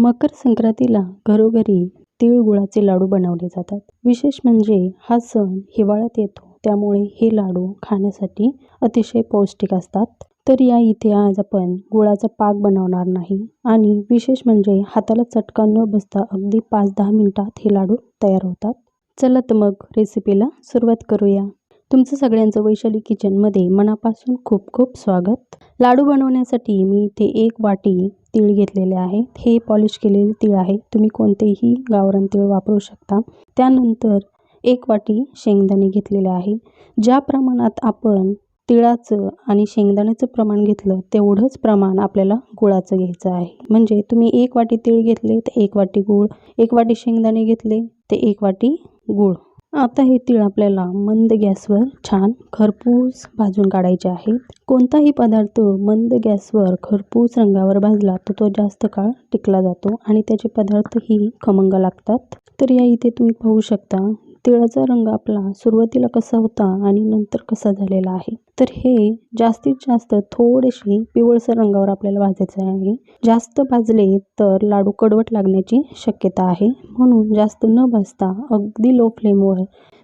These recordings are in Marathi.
मकर संक्रांतीला घरोघरी तिळगुळाचे लाडू बनवले जातात. विशेष म्हणजे हा सण हिवाळ्यात येतो त्यामुळे हे लाडू खाण्यासाठी अतिशय पौष्टिक असतात. तर या इथे आज आपण गुळाचा पाक बनवणार नाही आणि विशेष म्हणजे हाताला चटका न बसता अगदी पाच दहा मिनिटात हे लाडू तयार होतात. चला तर मग रेसिपीला सुरुवात करूया. तुमचं सगळ्यांचं वैशाली किचनमध्ये मनापासून खूप खूप स्वागत. लाडू बनवण्यासाठी मी इथे एक वाटी तीळ घेतलेले आहेत हे पॉलिश केलेले तीळ आहे. तुम्ही कोणतेही गावरान तीळ वापरू शकता. त्यानंतर एक वाटी शेंगदाणे घेतलेले आहे. ज्या प्रमाणात आपण तिळाचं आणि शेंगदाण्याचं प्रमाण घेतलं तेवढंच प्रमाण आपल्याला गुळाचं घ्यायचं आहे. म्हणजे तुम्ही एक वाटी तीळ घेतले तर एक वाटी गूळ एक वाटी शेंगदाणे घेतले ते एक वाटी गूळ. आता हे तीळ आपल्याला मंद गॅसवर छान खरपूस भाजून काढायचे आहेत. कोणताही पदार्थ मंद गॅसवर खरपूस रंगावर भाजला तर तो जास्त काळ टिकला जातो आणि त्याचे पदार्थही खमंग लागतात. तर या इथे तुम्ही पाहू शकता तिळाचा रंग आपला सुरुवातीला कसा होता आणि नंतर कसा झालेला आहे? तर हे जास्तीत जास्त थोडेसे पिवळसर रंगावर आपल्याला भाजायचे आहे. जास्त भाजले तर लाडू कडवट लागण्याची शक्यता आहे. म्हणून जास्त न भाजता अगदी लो फ्लेमवर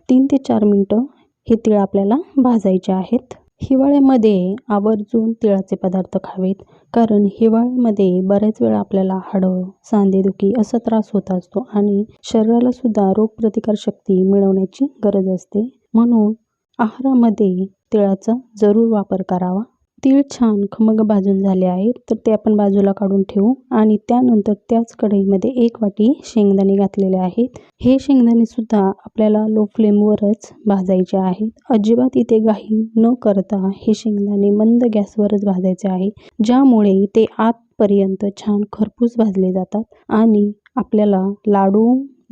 तीन ते चार मिनटं हे तिळ आपल्याला भाजायचे आहेत. हिवाळ्यामध्ये आवर्जून तिळाचे पदार्थ खावेत कारण हिवाळ्यामध्ये बऱ्याच वेळा आपल्याला हाडं सांधेदुखी असा त्रास होत असतो आणि शरीराला सुद्धा रोगप्रतिकारशक्ती मिळवण्याची गरज असते. म्हणून आहारामध्ये तिळाचा जरूर वापर करावा. तीळ छान खमंग भाजून झाले आहेत तर ते आपण बाजूला काढून ठेवू. आणि त्यानंतर त्याच कढईमध्ये एक वाटी शेंगदाणे घातलेले आहेत. हे शेंगदाणे सुद्धा आपल्याला लो फ्लेमवरच भाजायचे आहेत. अजिबात इथे घाई न करता हे शेंगदाणे मंद गॅसवरच भाजायचे आहे ज्यामुळे ते आतपर्यंत छान खरपूस भाजले जातात आणि आपल्याला लाडू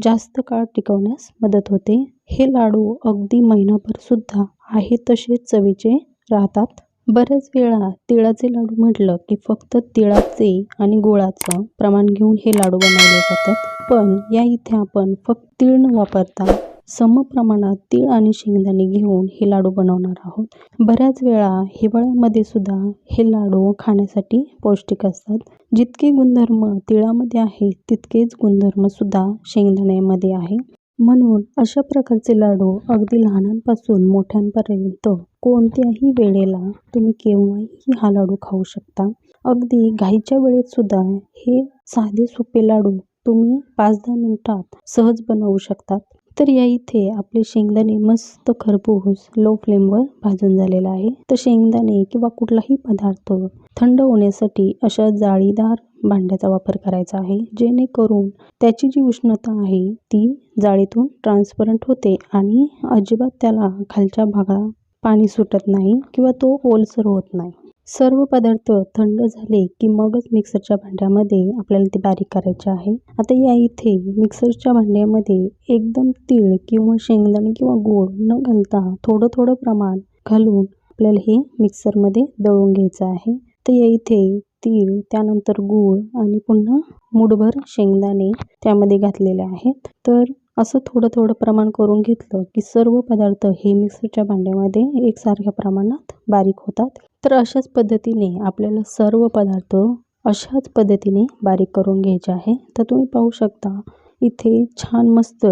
जास्त काळ टिकवण्यास मदत होते. हे लाडू अगदी महिनाभर सुद्धा आहे तसे चवीचे राहतात. बऱ्याच वेळा तिळाचे लाडू म्हटलं की फक्त तिळाचे आणि गुळाचं प्रमाण घेऊन हे लाडू बनवले जातात. पण या इथे आपण फक्त तीळ न वापरता समप्रमाणात तीळ आणि शेंगदाणे घेऊन हे लाडू बनवणार आहोत. बऱ्याच वेळा हिवाळ्यामध्ये सुद्धा हे लाडू खाण्यासाठी पौष्टिक असतात. जितके गुणधर्म तिळामध्ये आहेत तितकेच गुणधर्म सुद्धा शेंगदाण्यामध्ये आहे. म्हणून अशा प्रकारचे लाडू अगदी लहानांपासून मोठ्यांपर्यंत कोणत्याही वेळेला तुम्ही केव्हाही हा लाडू खाऊ शकता. अगदी घाईच्या वेळेत सुद्धा हे साधे सोपे लाडू तुम्ही पाच दहा मिनटात सहज बनवू शकतात. तर या इथे आपले शेंगदाणे मस्त खरपूस लो फ्लेमवर भाजून झालेला आहे. तर शेंगदाणे किंवा कुठलाही पदार्थ थंड होण्यासाठी अशा जाळीदार भांड्याचा वापर करायचा आहे जेणेकरून त्याची जी उष्णता आहे ती जाळीतून ट्रान्सपरंट होते आणि अजिबात त्याला खालच्या भागा पाणी सुटत नाही किंवा तो ओलसर होत नाही. सर्व पदार्थ थंड झाले की मगच मिक्सरच्या भांड्यामध्ये आपल्याला ते बारीक करायचे आहे. आता या इथे मिक्सरच्या भांड्यामध्ये एकदम तीळ किंवा शेंगदाणे किंवा गोड न घालता थोडं थोडं प्रमाण घालून आपल्याला हे मिक्सरमध्ये दळून घ्यायचं आहे. तर या इथे तीळ त्यानंतर गूळ आणि पुन्हा मुठभर शेंगदाणे त्यामध्ये घातलेले आहेत. तर असं थोडं थोडं प्रमाण करून घेतलं की सर्व पदार्थ हे मिक्सरच्या भांड्यामध्ये एकसारख्या प्रमाणात बारीक होतात. तर अशाच पद्धतीने आपल्याला सर्व पदार्थ अशाच पद्धतीने बारीक करून घ्यायचे आहे. तर तुम्ही पाहू शकता इथे छान मस्त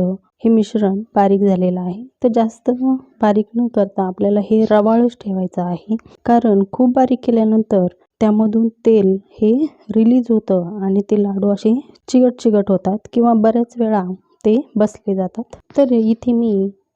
हे मिश्रण बारीक झालेलं आहे. तर जास्त बारीक न करता आपल्याला हे रवाळच ठेवायचं आहे. कारण खूप बारीक केल्यानंतर त्यामधून तेल हे रिलीज होतं आणि ते लाडू असे चिकट चिकट होतात किंवा बऱ्याच वेळा ते बसले जातात. तर इथे मी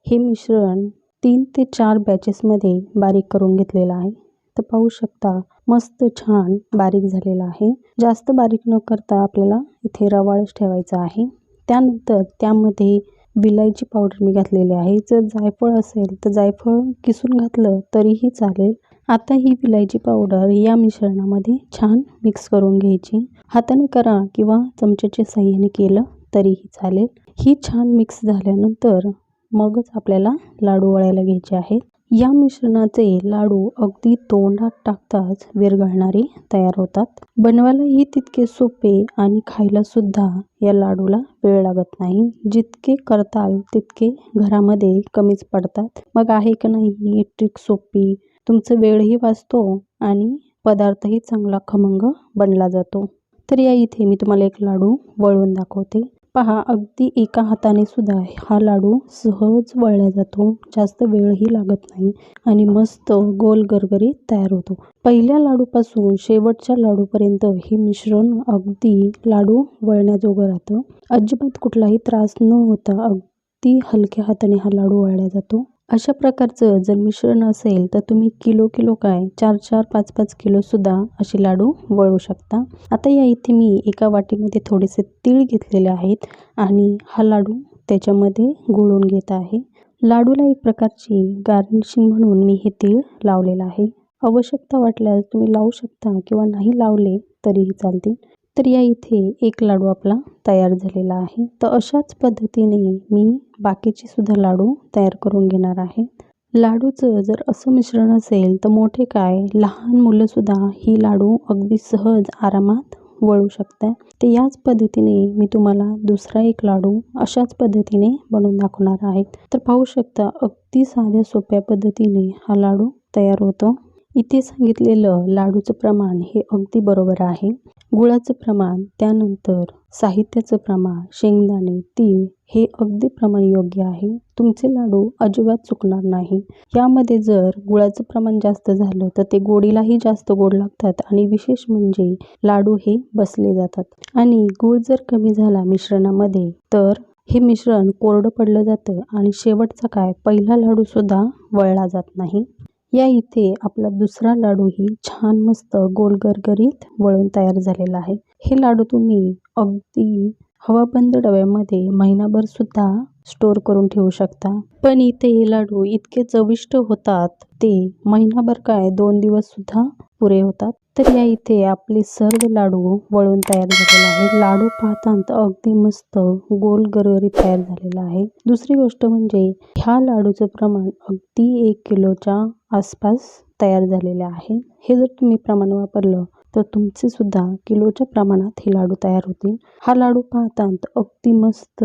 हे मिश्रण तीन ते चार बॅचेसमध्ये बारीक करून घेतलेलं आहे. तर पाहू शकता. मस्त छान बारीक झालेला आहे. जास्त बारीक न करता आपल्याला इथे रवाळच ठेवायचा आहे. त्यानंतर त्यामध्ये विलायची पावडर मी घातलेली आहे. जर जायफळ असेल तर जायफळ किसून घातलं तरीही चालेल. आता ही विलायची पावडर या मिश्रणामध्ये छान मिक्स करून घ्यायची. हाताने करा किंवा चमच्याच्या साह्याने केलं तरीही चालेल. ही छान मिक्स झाल्यानंतर मगच आपल्याला लाडू वळायला घ्यायचे आहेत. या मिश्रणाचे लाडू अगदी तोंडात टाकताच विरघळणारे तयार होतात. बनवायलाही तितके सोपे आणि खायला सुद्धा या लाडूला वेळ लागत नाही. जितके करताल तितके घरामध्ये कमीच पडतात. मग आहे का नाही ही ट्रिक सोपी? तुमचं वेळही वाचतो आणि पदार्थही चांगला खमंग बनला जातो. तर या इथे मी तुम्हाला एक लाडू वळवून दाखवते. पहा अगदी एका हाताने सुद्धा हा लाडू सहज वळला जातो. जास्त वेळही लागत नाही आणि मस्त गोल गरगरीत तयार होतो. पहिल्या लाडूपासून शेवटच्या लाडूपर्यंत हे मिश्रण अगदी लाडू वळण्याजोगं राहतं. अजिबात कुठलाही त्रास न होता अगदी हलक्या हाताने हा लाडू वळला जातो. अशा प्रकारचं जर मिश्रण असेल तर तुम्ही किलो किलो काय? चार चार पाच पाच किलोसुद्धा असे लाडू वळू शकता. आता या इथे मी एका वाटीमध्ये थोडेसे तीळ घेतलेले आहेत आणि हा लाडू त्याच्यामध्ये गुळून घेत आहे. लाडूला एक प्रकारची गार्निशिंग म्हणून मी हे तीळ लावलेलं आहे. आवश्यकता वाटल्यास तुम्ही लावू शकता किंवा नाही लावले तरीही चालतील. तर या इथे एक लाडू आपला तयार झालेला आहे. तर अशाच पद्धतीने मी बाकीचे सुद्धा लाडू तयार करून घेणार आहे. लाडूचं जर असं मिश्रण असेल तर मोठे काय लहान मुलंसुद्धा ही लाडू अगदी सहज आरामात वळू शकतात. तर याच पद्धतीने मी तुम्हाला दुसरा एक लाडू अशाच पद्धतीने बनवून दाखवणार आहे. तर पाहू शकता अगदी साध्या सोप्या पद्धतीने हा लाडू तयार होतो. इथे सांगितलेलं लाडूचं प्रमाण हे अगदी बरोबर आहे. गुळाचं प्रमाण त्यानंतर साहित्याचं प्रमाण शेंगदाणे तीळ हे अगदी प्रमाण योग्य आहे. तुमचे लाडू अजिबात चुकणार नाही. यामध्ये जर गुळाचं प्रमाण जास्त झालं तर ते गोडीलाही जास्त गोड लागतात आणि विशेष म्हणजे लाडू हे बसले जातात. आणि गुळ जर कमी झाला मिश्रणामध्ये तर हे मिश्रण कोरडं पडलं जातं आणि शेवटचा काय पहिला लाडूसुद्धा वळला जात नाही. या इथे आपला दुसरा लाडूही छान मस्त गोल गरगरीत वळून तयार झालेला आहे. हे लाडू तुम्ही अगदी हवाबंद डब्यामध्ये महिनाभर सुद्धा स्टोर करून ठेवू शकता. पण इथे हे लाडू इतके चविष्ट होतात ते महिनाभर काय दोन दिवस सुद्धा पुरे होतात. तर या इथे आपले सर्व लाडू वळून तयार झालेले आहे लाडू पाहतात अगदी मस्त गोल गरगरीत तयार झालेला आहे. दुसरी गोष्ट म्हणजे ह्या लाडूचं प्रमाण अगदी एक किलोच्या आसपास तयार झालेले आहे. हे जर तुम्ही प्रमाण वापरलं तर तुमचे सुद्धा किलोच्या प्रमाणात हे लाडू तयार होतील. हा लाडू पाहतात अगदी मस्त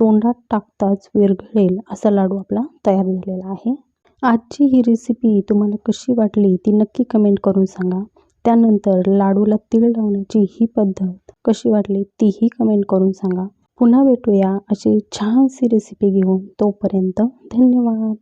तोंडात टाकताच विरघळेल असा लाडू आपला तयार झालेला आहे. आजची ही रेसिपी तुम्हाला कशी वाटली ती नक्की कमेंट करून सांगा. त्यानंतर लाडूला तीळ लावण्याची ही पद्धत कशी वाटली तीही कमेंट करून सांगा. पुन्हा भेटूया अशी छानशी रेसिपी घेऊन तोपर्यंत धन्यवाद.